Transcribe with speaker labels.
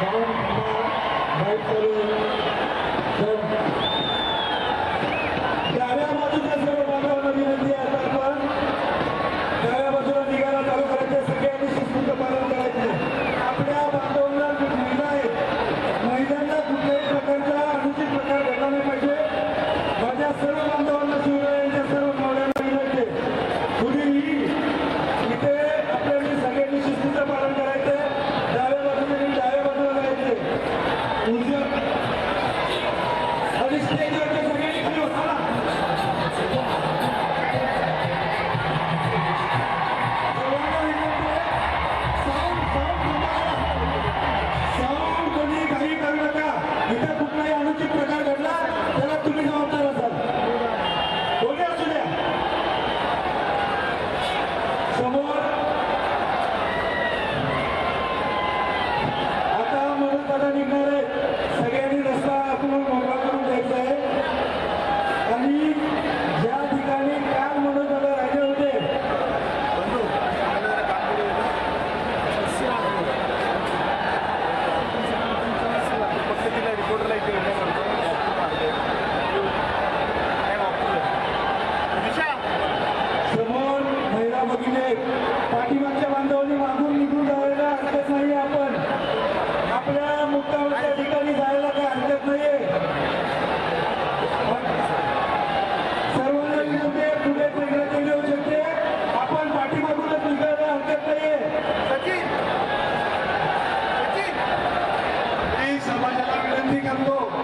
Speaker 1: భగవంతుడు రైతులు cambió